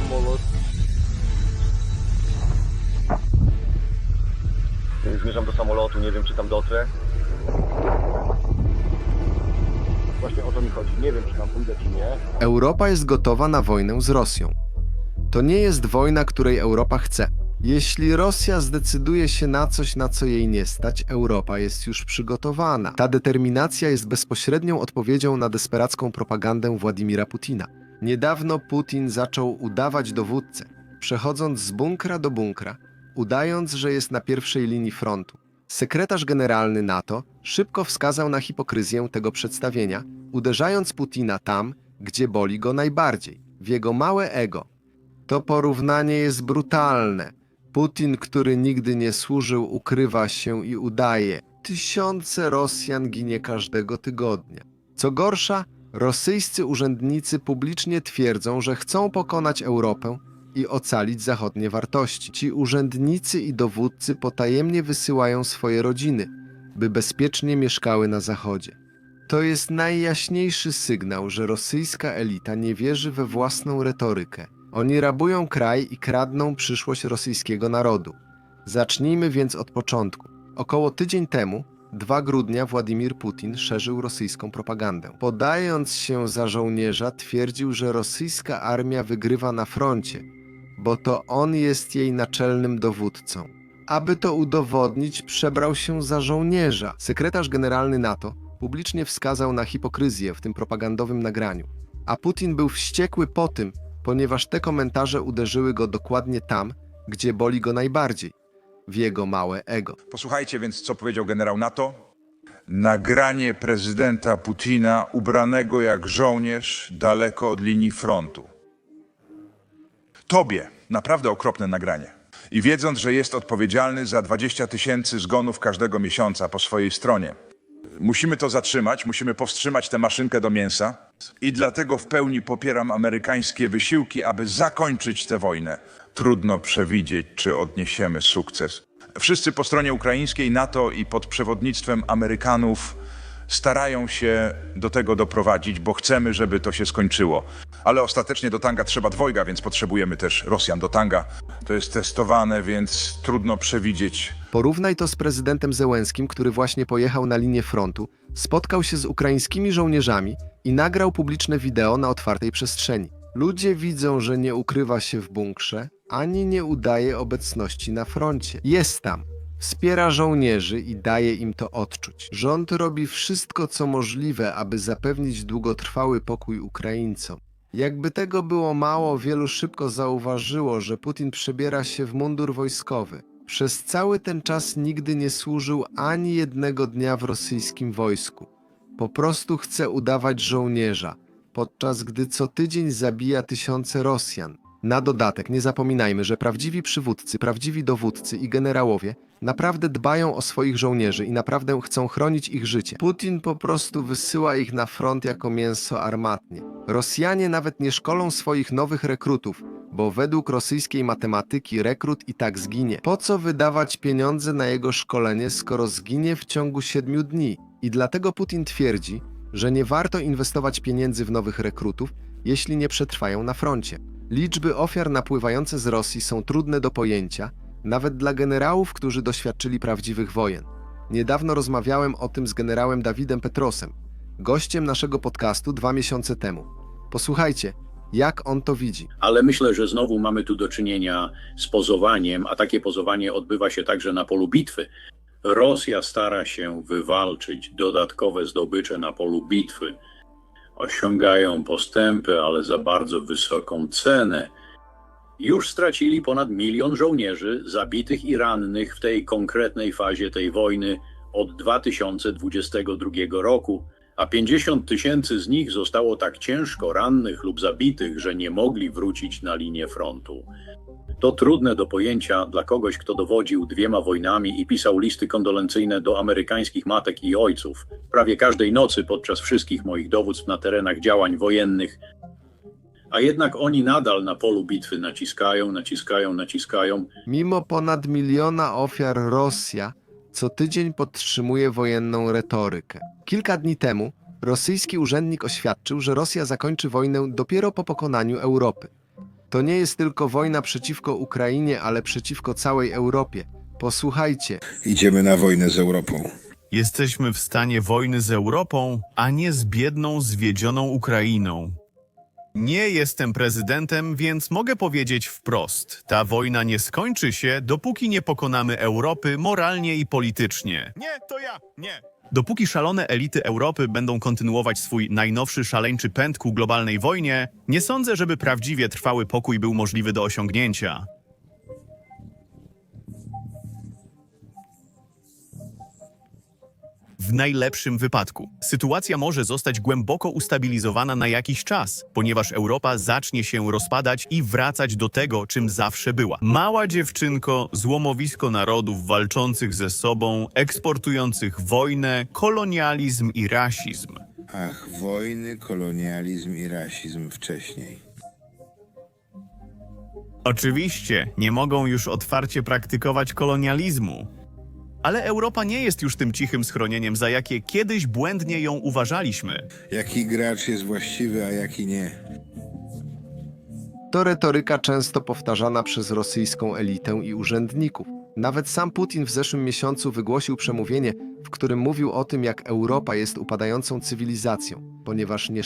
samolot. Zmierzam do samolotu, nie wiem czy tam dotrę. Właśnie o to mi chodzi. Nie wiem czy tam pójdę czy nie. Europa jest gotowa na wojnę z Rosją. To nie jest wojna, której Europa chce. Jeśli Rosja zdecyduje się na coś, na co jej nie stać, Europa jest już przygotowana. Ta determinacja jest bezpośrednią odpowiedzią na desperacką propagandę Władimira Putina. Niedawno Putin zaczął udawać dowódcę, przechodząc z bunkra do bunkra, udając, że jest na pierwszej linii frontu. Sekretarz generalny NATO szybko wskazał na hipokryzję tego przedstawienia, uderzając Putina tam, gdzie boli go najbardziej w jego małe ego. To porównanie jest brutalne. Putin, który nigdy nie służył, ukrywa się i udaje. Tysiące Rosjan ginie każdego tygodnia. Co gorsza, rosyjscy urzędnicy publicznie twierdzą, że chcą pokonać Europę i ocalić zachodnie wartości. Ci urzędnicy i dowódcy potajemnie wysyłają swoje rodziny, by bezpiecznie mieszkały na zachodzie. To jest najjaśniejszy sygnał, że rosyjska elita nie wierzy we własną retorykę. Oni rabują kraj i kradną przyszłość rosyjskiego narodu. Zacznijmy więc od początku. Około tydzień temu, 2 grudnia, Władimir Putin szerzył rosyjską propagandę. Podając się za żołnierza, twierdził, że rosyjska armia wygrywa na froncie, bo to on jest jej naczelnym dowódcą. Aby to udowodnić, przebrał się za żołnierza. Sekretarz generalny NATO publicznie wskazał na hipokryzję w tym propagandowym nagraniu. A Putin był wściekły po tym, ponieważ te komentarze uderzyły go dokładnie tam, gdzie boli go najbardziej w jego małe ego. Posłuchajcie więc, co powiedział generał NATO. Nagranie prezydenta Putina ubranego jak żołnierz daleko od linii frontu. Tobie naprawdę okropne nagranie. I wiedząc, że jest odpowiedzialny za 20 tysięcy zgonów każdego miesiąca po swojej stronie, musimy to zatrzymać, musimy powstrzymać tę maszynkę do mięsa. I dlatego w pełni popieram amerykańskie wysiłki, aby zakończyć tę wojnę. Trudno przewidzieć, czy odniesiemy sukces. Wszyscy po stronie ukraińskiej, NATO i pod przewodnictwem Amerykanów starają się do tego doprowadzić, bo chcemy, żeby to się skończyło. Ale ostatecznie do tanga trzeba dwojga, więc potrzebujemy też Rosjan do tanga. To jest testowane, więc trudno przewidzieć, Porównaj to z prezydentem Zełenskim, który właśnie pojechał na linię frontu, spotkał się z ukraińskimi żołnierzami i nagrał publiczne wideo na otwartej przestrzeni. Ludzie widzą, że nie ukrywa się w bunkrze, ani nie udaje obecności na froncie. Jest tam. Wspiera żołnierzy i daje im to odczuć. Rząd robi wszystko, co możliwe, aby zapewnić długotrwały pokój Ukraińcom. Jakby tego było mało, wielu szybko zauważyło, że Putin przebiera się w mundur wojskowy. Przez cały ten czas nigdy nie służył ani jednego dnia w rosyjskim wojsku. Po prostu chce udawać żołnierza, podczas gdy co tydzień zabija tysiące Rosjan. Na dodatek nie zapominajmy, że prawdziwi przywódcy, prawdziwi dowódcy i generałowie naprawdę dbają o swoich żołnierzy i naprawdę chcą chronić ich życie. Putin po prostu wysyła ich na front jako mięso armatnie. Rosjanie nawet nie szkolą swoich nowych rekrutów, bo według rosyjskiej matematyki rekrut i tak zginie. Po co wydawać pieniądze na jego szkolenie, skoro zginie w ciągu siedmiu dni? I dlatego Putin twierdzi, że nie warto inwestować pieniędzy w nowych rekrutów, jeśli nie przetrwają na froncie. Liczby ofiar napływające z Rosji są trudne do pojęcia, nawet dla generałów, którzy doświadczyli prawdziwych wojen. Niedawno rozmawiałem o tym z generałem Dawidem Petrosem, gościem naszego podcastu dwa miesiące temu. Posłuchajcie, jak on to widzi. ale myślę, że znowu mamy tu do czynienia z pozowaniem, a takie pozowanie odbywa się także na polu bitwy. Rosja stara się wywalczyć dodatkowe zdobycze na polu bitwy. Osiągają postępy, ale za bardzo wysoką cenę. Już stracili ponad milion żołnierzy zabitych i rannych w tej konkretnej fazie tej wojny od 2022 roku, a 50 tysięcy z nich zostało tak ciężko rannych lub zabitych, że nie mogli wrócić na linię frontu. To trudne do pojęcia dla kogoś, kto dowodził dwiema wojnami i pisał listy kondolencyjne do amerykańskich matek i ojców prawie każdej nocy podczas wszystkich moich dowództw na terenach działań wojennych. A jednak oni nadal na polu bitwy naciskają, naciskają, naciskają, Mimo ponad miliona ofiar Rosja co tydzień podtrzymuje wojenną retorykę. Kilka dni temu rosyjski urzędnik oświadczył, że Rosja zakończy wojnę dopiero po pokonaniu Europy. To nie jest tylko wojna przeciwko Ukrainie, ale przeciwko całej Europie. Posłuchajcie, Idziemy na wojnę z Europą. Jesteśmy w stanie wojny z Europą, a nie z biedną, zwiedzioną Ukrainą. Nie jestem prezydentem, więc mogę powiedzieć wprost: ta wojna nie skończy się, dopóki nie pokonamy Europy moralnie i politycznie. Nie, to ja, nie. Dopóki szalone elity Europy będą kontynuować swój najnowszy szaleńczy pęd ku globalnej wojnie, nie sądzę, żeby prawdziwie trwały pokój był możliwy do osiągnięcia. W najlepszym wypadku. Sytuacja może zostać głęboko ustabilizowana na jakiś czas, ponieważ Europa zacznie się rozpadać i wracać do tego, czym zawsze była. Mała dziewczynko, złomowisko narodów walczących ze sobą, eksportujących wojnę, kolonializm i rasizm. Ach, wojny, kolonializm i rasizm wcześniej. Oczywiście, nie mogą już otwarcie praktykować kolonializmu. Ale Europa nie jest już tym cichym schronieniem, za jakie kiedyś błędnie ją uważaliśmy. Jaki gracz jest właściwy, a jaki nie? to retoryka często powtarzana przez rosyjską elitę i urzędników. Nawet sam Putin w zeszłym miesiącu wygłosił przemówienie, w którym mówił o tym, jak Europa jest upadającą cywilizacją, ponieważ nie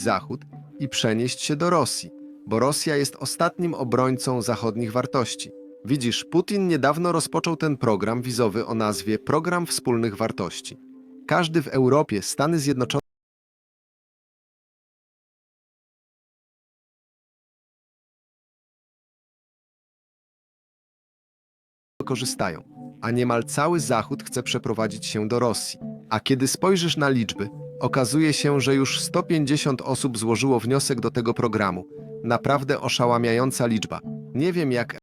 Zachód i przenieść się do Rosji, bo Rosja jest ostatnim obrońcą zachodnich wartości. Widzisz, Putin niedawno rozpoczął ten program wizowy o nazwie Program Wspólnych Wartości. Każdy w Europie, Stany Zjednoczone, korzystają, a niemal cały Zachód chce przeprowadzić się do Rosji. A kiedy spojrzysz na liczby, okazuje się, że już 150 osób złożyło wniosek do tego programu. Naprawdę oszałamiająca liczba. Nie wiem jak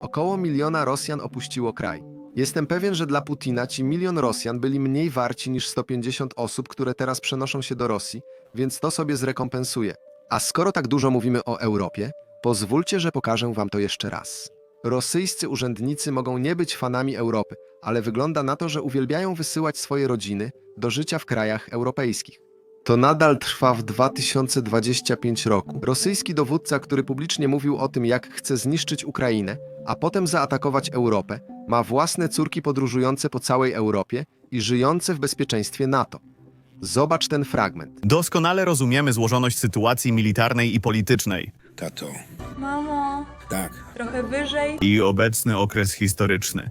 Około miliona Rosjan opuściło kraj. Jestem pewien, że dla Putina ci milion Rosjan byli mniej warci niż 150 osób, które teraz przenoszą się do Rosji, więc to sobie zrekompensuje. A skoro tak dużo mówimy o Europie, pozwólcie, że pokażę wam to jeszcze raz. Rosyjscy urzędnicy mogą nie być fanami Europy, ale wygląda na to, że uwielbiają wysyłać swoje rodziny do życia w krajach europejskich. To nadal trwa w 2025 roku. Rosyjski dowódca, który publicznie mówił o tym, jak chce zniszczyć Ukrainę, a potem zaatakować Europę, ma własne córki podróżujące po całej Europie i żyjące w bezpieczeństwie NATO. Zobacz ten fragment. Doskonale rozumiemy złożoność sytuacji militarnej i politycznej Tato. Mamo, Tak. trochę wyżej. i obecny okres historyczny.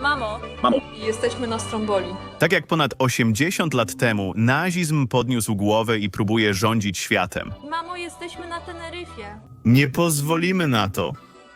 Mamo, Mamo. jesteśmy na Stromboli. Tak jak ponad 80 lat temu nazizm podniósł głowę i próbuje rządzić światem. Mamo, jesteśmy na Teneryfie. Nie pozwolimy na to.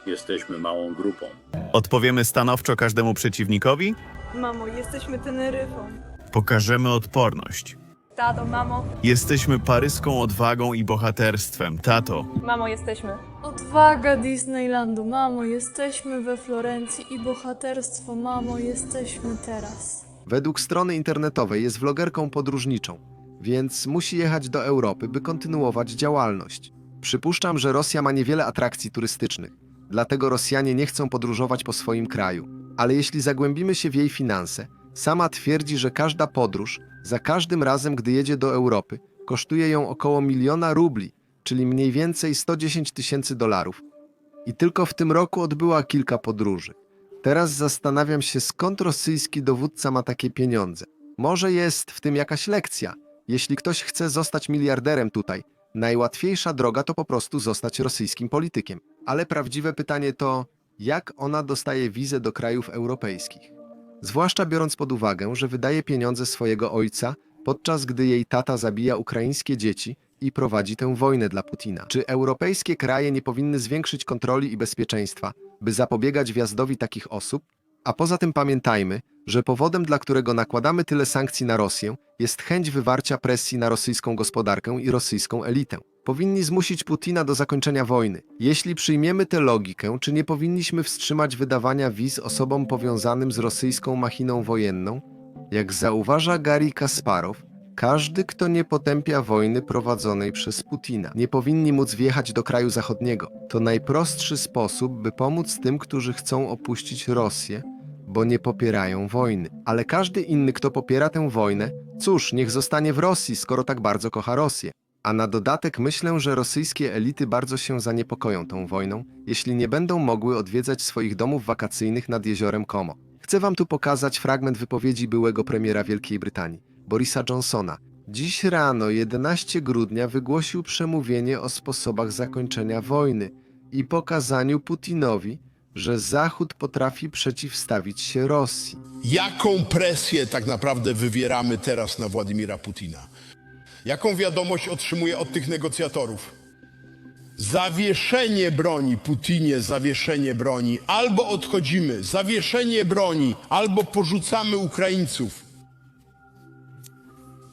Jesteśmy małą grupą. Odpowiemy stanowczo każdemu przeciwnikowi, Mamo, jesteśmy Teneryfą. pokażemy odporność. Tato, mamo. Jesteśmy paryską odwagą i bohaterstwem, tato. Mamo, jesteśmy. Odwaga Disneylandu, mamo, jesteśmy we Florencji i bohaterstwo, mamo, jesteśmy teraz. Według strony internetowej jest vlogerką podróżniczą, więc musi jechać do Europy, by kontynuować działalność. Przypuszczam, że Rosja ma niewiele atrakcji turystycznych, dlatego Rosjanie nie chcą podróżować po swoim kraju. Ale jeśli zagłębimy się w jej finanse, sama twierdzi, że każda podróż, za każdym razem, gdy jedzie do Europy, kosztuje ją około miliona rubli, czyli mniej więcej 110 tysięcy dolarów. I tylko w tym roku odbyła kilka podróży. Teraz zastanawiam się, skąd rosyjski dowódca ma takie pieniądze. Może jest w tym jakaś lekcja. Jeśli ktoś chce zostać miliarderem tutaj, najłatwiejsza droga to po prostu zostać rosyjskim politykiem. Ale prawdziwe pytanie to, jak ona dostaje wizę do krajów europejskich? Zwłaszcza biorąc pod uwagę, że wydaje pieniądze swojego ojca, podczas gdy jej tata zabija ukraińskie dzieci i prowadzi tę wojnę dla Putina. Czy europejskie kraje nie powinny zwiększyć kontroli i bezpieczeństwa, by zapobiegać wjazdowi takich osób? A poza tym pamiętajmy, że powodem, dla którego nakładamy tyle sankcji na Rosję, jest chęć wywarcia presji na rosyjską gospodarkę i rosyjską elitę. Powinni zmusić Putina do zakończenia wojny. Jeśli przyjmiemy tę logikę, czy nie powinniśmy wstrzymać wydawania wiz osobom powiązanym z rosyjską machiną wojenną? Jak zauważa Gary Kasparow, Każdy, kto nie potępia wojny prowadzonej przez Putina, nie powinni móc wjechać do kraju zachodniego. To najprostszy sposób, by pomóc tym, którzy chcą opuścić Rosję, bo nie popierają wojny. Ale każdy inny, kto popiera tę wojnę, cóż, niech zostanie w Rosji, skoro tak bardzo kocha Rosję. A na dodatek myślę, że rosyjskie elity bardzo się zaniepokoją tą wojną, jeśli nie będą mogły odwiedzać swoich domów wakacyjnych nad jeziorem Como. Chcę wam tu pokazać fragment wypowiedzi byłego premiera Wielkiej Brytanii, Borisa Johnsona. Dziś rano, 11 grudnia, wygłosił przemówienie o sposobach zakończenia wojny i pokazaniu Putinowi, że Zachód potrafi przeciwstawić się Rosji. Jaką presję tak naprawdę wywieramy teraz na Władimira Putina? Jaką wiadomość otrzymuję od tych negocjatorów? Zawieszenie broni, Putinie, zawieszenie broni. Albo odchodzimy, zawieszenie broni, albo porzucamy Ukraińców.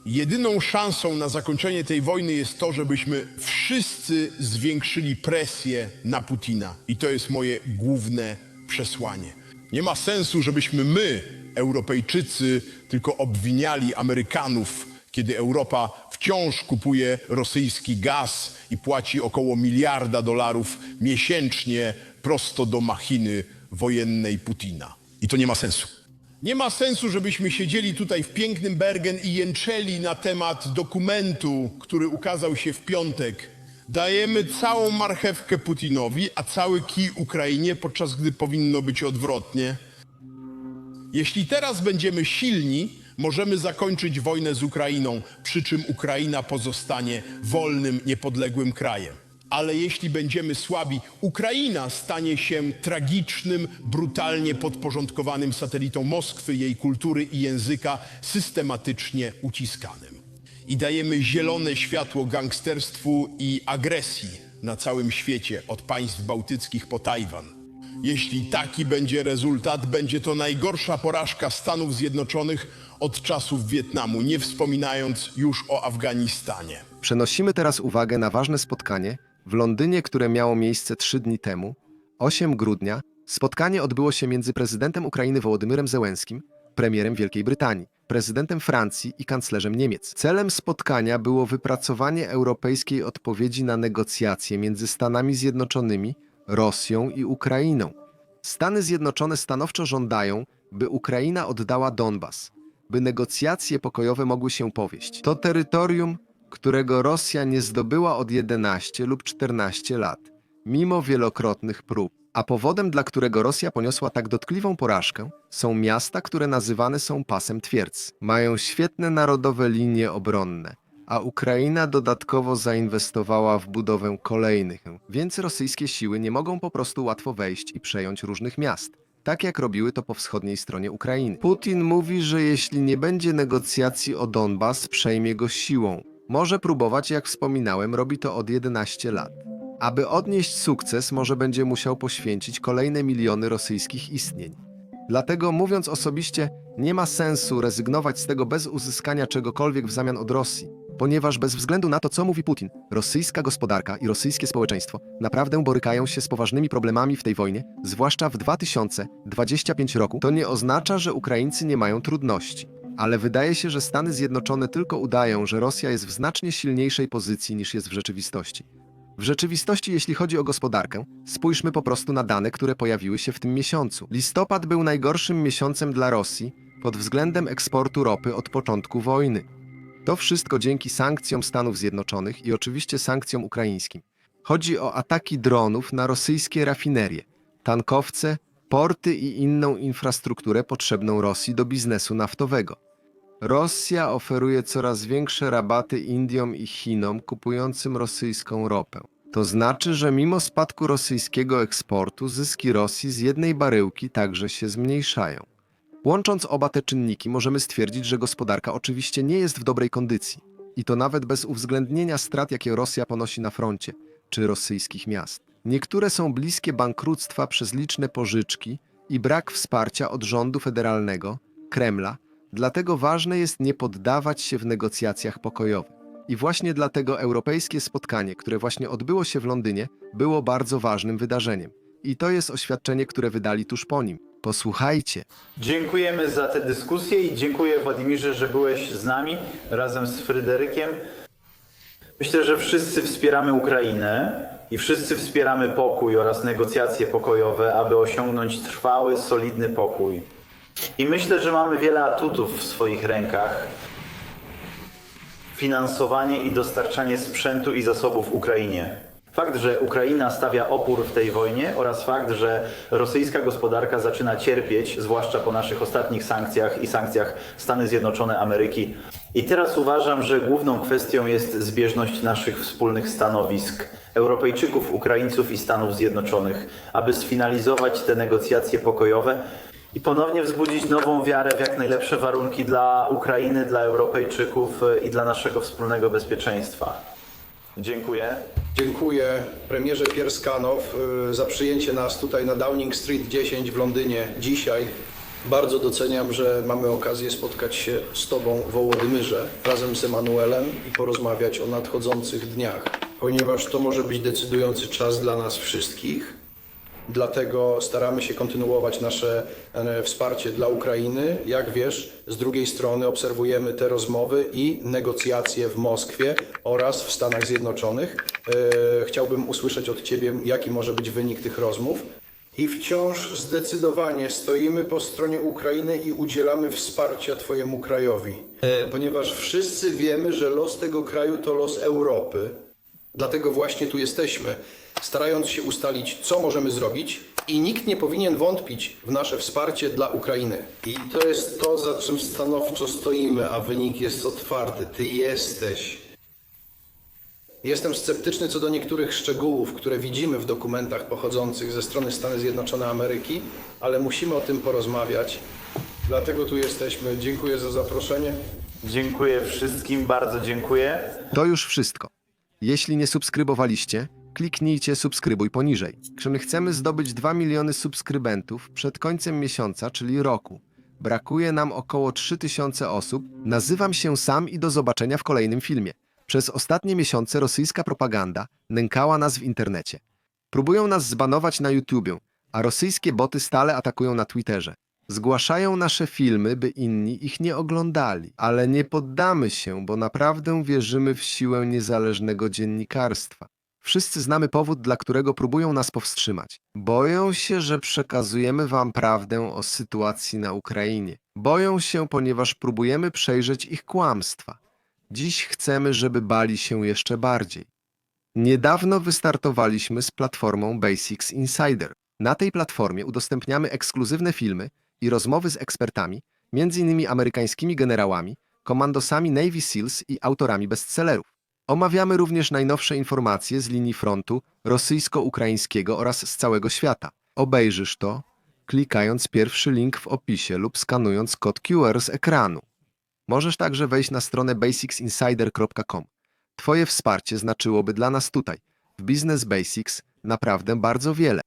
Jedyną szansą na zakończenie tej wojny jest to, żebyśmy wszyscy zwiększyli presję na Putina. I to jest moje główne przesłanie. Nie ma sensu, żebyśmy my, Europejczycy, tylko obwiniali Amerykanów, kiedy Europa wciąż kupuje rosyjski gaz i płaci około miliarda dolarów miesięcznie prosto do machiny wojennej Putina. I to nie ma sensu. Nie ma sensu, żebyśmy siedzieli tutaj w pięknym Bergen i jęczeli na temat dokumentu, który ukazał się w piątek. Dajemy całą marchewkę Putinowi, a cały kij Ukrainie, podczas gdy powinno być odwrotnie. Jeśli teraz będziemy silni, możemy zakończyć wojnę z Ukrainą, przy czym Ukraina pozostanie wolnym, niepodległym krajem. Ale jeśli będziemy słabi, Ukraina stanie się tragicznym, brutalnie podporządkowanym satelitą Moskwy, jej kultury i języka, systematycznie uciskanym. I dajemy zielone światło gangsterstwu i agresji na całym świecie, od państw bałtyckich po Tajwan. Jeśli taki będzie rezultat, będzie to najgorsza porażka Stanów Zjednoczonych od czasów Wietnamu, nie wspominając już o Afganistanie. Przenosimy teraz uwagę na ważne spotkanie w Londynie, które miało miejsce trzy dni temu, 8 grudnia. Spotkanie odbyło się między prezydentem Ukrainy Wołodymyrem Zełenskim, premierem Wielkiej Brytanii, prezydentem Francji i kanclerzem Niemiec. Celem spotkania było wypracowanie europejskiej odpowiedzi na negocjacje między Stanami Zjednoczonymi, Rosją i Ukrainą. Stany Zjednoczone stanowczo żądają, by Ukraina oddała Donbas, by negocjacje pokojowe mogły się powieść. To terytorium, którego Rosja nie zdobyła od 11 lub 14 lat, mimo wielokrotnych prób. A powodem, dla którego Rosja poniosła tak dotkliwą porażkę, są miasta, które nazywane są pasem twierdz. Mają świetne narodowe linie obronne, a Ukraina dodatkowo zainwestowała w budowę kolejnych, więc rosyjskie siły nie mogą po prostu łatwo wejść i przejąć różnych miast. Tak jak robiły to po wschodniej stronie Ukrainy. Putin mówi, że jeśli nie będzie negocjacji o Donbas, przejmie go siłą. Może próbować, jak wspominałem, robi to od 11 lat. Aby odnieść sukces, może będzie musiał poświęcić kolejne miliony rosyjskich istnień. Dlatego, mówiąc osobiście, nie ma sensu rezygnować z tego bez uzyskania czegokolwiek w zamian od Rosji, ponieważ bez względu na to, co mówi Putin, rosyjska gospodarka i rosyjskie społeczeństwo naprawdę borykają się z poważnymi problemami w tej wojnie, zwłaszcza w 2025 roku. To nie oznacza, że Ukraińcy nie mają trudności. Ale wydaje się, że Stany Zjednoczone tylko udają, że Rosja jest w znacznie silniejszej pozycji niż jest w rzeczywistości. W rzeczywistości, jeśli chodzi o gospodarkę, spójrzmy po prostu na dane, które pojawiły się w tym miesiącu. Listopad był najgorszym miesiącem dla Rosji pod względem eksportu ropy od początku wojny. To wszystko dzięki sankcjom Stanów Zjednoczonych i oczywiście sankcjom ukraińskim. Chodzi o ataki dronów na rosyjskie rafinerie, tankowce, porty i inną infrastrukturę potrzebną Rosji do biznesu naftowego. Rosja oferuje coraz większe rabaty Indiom i Chinom kupującym rosyjską ropę. To znaczy, że mimo spadku rosyjskiego eksportu, zyski Rosji z jednej baryłki także się zmniejszają. Łącząc oba te czynniki, możemy stwierdzić, że gospodarka oczywiście nie jest w dobrej kondycji. I to nawet bez uwzględnienia strat, jakie Rosja ponosi na froncie czy rosyjskich miast. Niektóre są bliskie bankructwa przez liczne pożyczki i brak wsparcia od rządu federalnego, Kremla, dlatego ważne jest nie poddawać się w negocjacjach pokojowych. I właśnie dlatego europejskie spotkanie, które właśnie odbyło się w Londynie, było bardzo ważnym wydarzeniem. I to jest oświadczenie, które wydali tuż po nim. Posłuchajcie. Dziękujemy za tę dyskusję i dziękuję Władimirze, że byłeś z nami razem z Fryderykiem. Myślę, że wszyscy wspieramy Ukrainę i wszyscy wspieramy pokój oraz negocjacje pokojowe, aby osiągnąć trwały, solidny pokój. I myślę, że mamy wiele atutów w swoich rękach. Finansowanie i dostarczanie sprzętu i zasobów Ukrainie. Fakt, że Ukraina stawia opór w tej wojnie oraz fakt, że rosyjska gospodarka zaczyna cierpieć, zwłaszcza po naszych ostatnich sankcjach i sankcjach Stany Zjednoczone Ameryki. I teraz uważam, że główną kwestią jest zbieżność naszych wspólnych stanowisk Europejczyków, Ukraińców i Stanów Zjednoczonych, aby sfinalizować te negocjacje pokojowe i ponownie wzbudzić nową wiarę w jak najlepsze warunki dla Ukrainy, dla Europejczyków i dla naszego wspólnego bezpieczeństwa. Dziękuję. Dziękuję premierze Pierskanow y, za przyjęcie nas tutaj na Downing Street 10 w Londynie dzisiaj. Bardzo doceniam, że mamy okazję spotkać się z Tobą Wołodymyrze razem z Emanuelem i porozmawiać o nadchodzących dniach, ponieważ to może być decydujący czas dla nas wszystkich. Dlatego staramy się kontynuować nasze e, wsparcie dla Ukrainy. Jak wiesz, z drugiej strony obserwujemy te rozmowy i negocjacje w Moskwie oraz w Stanach Zjednoczonych. E, Chciałbym usłyszeć od Ciebie, jaki może być wynik tych rozmów. I wciąż zdecydowanie stoimy po stronie Ukrainy i udzielamy wsparcia Twojemu krajowi, E, ponieważ wszyscy wiemy, że los tego kraju to los Europy. Dlatego właśnie tu jesteśmy, starając się ustalić, co możemy zrobić, i nikt nie powinien wątpić w nasze wsparcie dla Ukrainy. I to jest to, za czym stanowczo stoimy, a wynik jest otwarty. Ty jesteś. Jestem sceptyczny co do niektórych szczegółów, które widzimy w dokumentach pochodzących ze strony Stany Zjednoczone Ameryki, ale musimy o tym porozmawiać. Dlatego tu jesteśmy. Dziękuję za zaproszenie. Dziękuję wszystkim, bardzo dziękuję. To już wszystko. Jeśli nie subskrybowaliście, kliknijcie subskrybuj poniżej. My chcemy zdobyć 2 miliony subskrybentów przed końcem miesiąca, czyli roku. Brakuje nam około 3000 osób. Nazywam się sam i do zobaczenia w kolejnym filmie. Przez ostatnie miesiące rosyjska propaganda nękała nas w internecie. Próbują nas zbanować na YouTubie, a rosyjskie boty stale atakują na Twitterze. Zgłaszają nasze filmy, by inni ich nie oglądali, ale nie poddamy się, bo naprawdę wierzymy w siłę niezależnego dziennikarstwa. Wszyscy znamy powód, dla którego próbują nas powstrzymać. Boją się, że przekazujemy wam prawdę o sytuacji na Ukrainie. Boją się, ponieważ próbujemy przejrzeć ich kłamstwa. Dziś chcemy, żeby bali się jeszcze bardziej. Niedawno wystartowaliśmy z platformą Basics Insider. Na tej platformie udostępniamy ekskluzywne filmy i rozmowy z ekspertami, m.in. amerykańskimi generałami, komandosami Navy SEALs i autorami bestsellerów. Omawiamy również najnowsze informacje z linii frontu rosyjsko-ukraińskiego oraz z całego świata. Obejrzysz to, klikając pierwszy link w opisie lub skanując kod QR z ekranu. Możesz także wejść na stronę basicsinsider.com. Twoje wsparcie znaczyłoby dla nas tutaj, w Business Basics, naprawdę bardzo wiele.